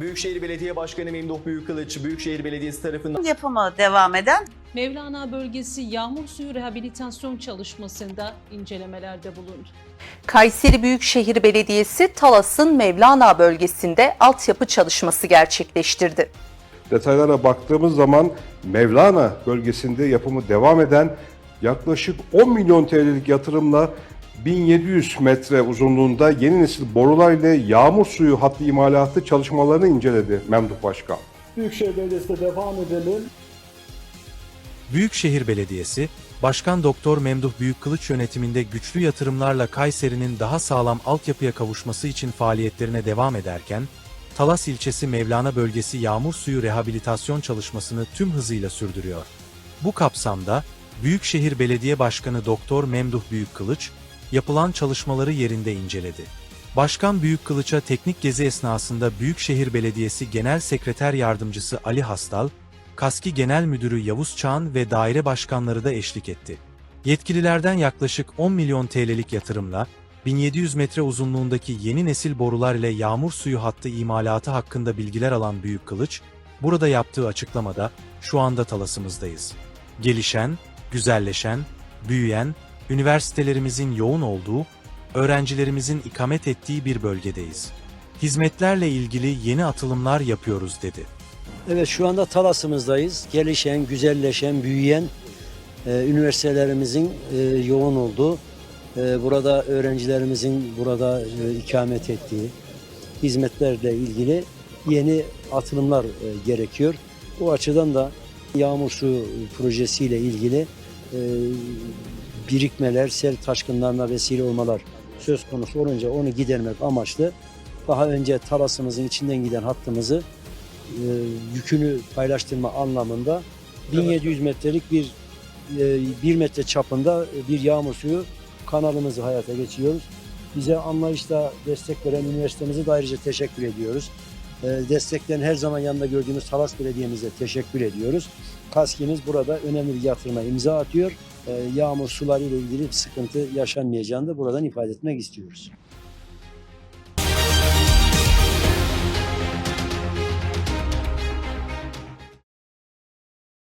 Büyükşehir Belediye Başkanı Memduh Büyükkılıç, Büyükşehir Belediyesi tarafından Yapımı devam eden Mevlana bölgesi yağmur suyu rehabilitasyon çalışmasında incelemelerde bulundu. Kayseri Büyükşehir Belediyesi Talas'ın Mevlana bölgesinde altyapı çalışması gerçekleştirdi. Detaylara baktığımız zaman Mevlana bölgesinde yapımı devam eden yaklaşık 10 milyon TL'lik yatırımla 1700 metre uzunluğunda yeni nesil borular ile yağmur suyu hattı imalatı çalışmalarını inceledi Memduh Başkan. Büyükşehir Belediyesi'ne devam edelim. Büyükşehir Belediyesi, Başkan Doktor Memduh Büyükkılıç yönetiminde güçlü yatırımlarla Kayseri'nin daha sağlam altyapıya kavuşması için faaliyetlerine devam ederken, Talas ilçesi Mevlana bölgesi yağmur suyu rehabilitasyon çalışmasını tüm hızıyla sürdürüyor. Bu kapsamda Büyükşehir Belediye Başkanı Doktor Memduh Büyükkılıç, yapılan çalışmaları yerinde inceledi. Başkan Büyükkılıç'a teknik gezi esnasında Büyükşehir Belediyesi Genel Sekreter Yardımcısı Ali Hastal, Kaski Genel Müdürü Yavuz Çağan ve daire başkanları da eşlik etti. Yetkililerden yaklaşık 10 milyon TL'lik yatırımla 1700 metre uzunluğundaki yeni nesil borular ile yağmur suyu hattı imalatı hakkında bilgiler alan Büyük Kılıç, burada yaptığı açıklamada şu anda talasımızdayız. Gelişen, güzelleşen, büyüyen, üniversitelerimizin yoğun olduğu, öğrencilerimizin ikamet ettiği bir bölgedeyiz. Hizmetlerle ilgili yeni atılımlar yapıyoruz dedi. Evet şu anda Talas'ımızdayız. Gelişen, güzelleşen, büyüyen e, üniversitelerimizin e, yoğun olduğu, e, burada öğrencilerimizin burada e, ikamet ettiği hizmetlerle ilgili yeni atılımlar e, gerekiyor. Bu açıdan da yağmur su projesiyle ilgili e, birikmeler, sel taşkınlarına vesile olmalar söz konusu olunca onu gidermek amaçlı daha önce Talas'ımızın içinden giden hattımızı e, yükünü paylaştırma anlamında 1700 metrelik bir e, 1 metre çapında bir yağmur suyu kanalımızı hayata geçiriyoruz. Bize anlayışla destek veren üniversitemize de ayrıca teşekkür ediyoruz. E, desteklerin her zaman yanında gördüğümüz Talas Belediye'mize teşekkür ediyoruz. Kaskimiz burada önemli bir yatırıma imza atıyor. E, yağmur suları ile ilgili sıkıntı yaşanmayacağını da buradan ifade etmek istiyoruz.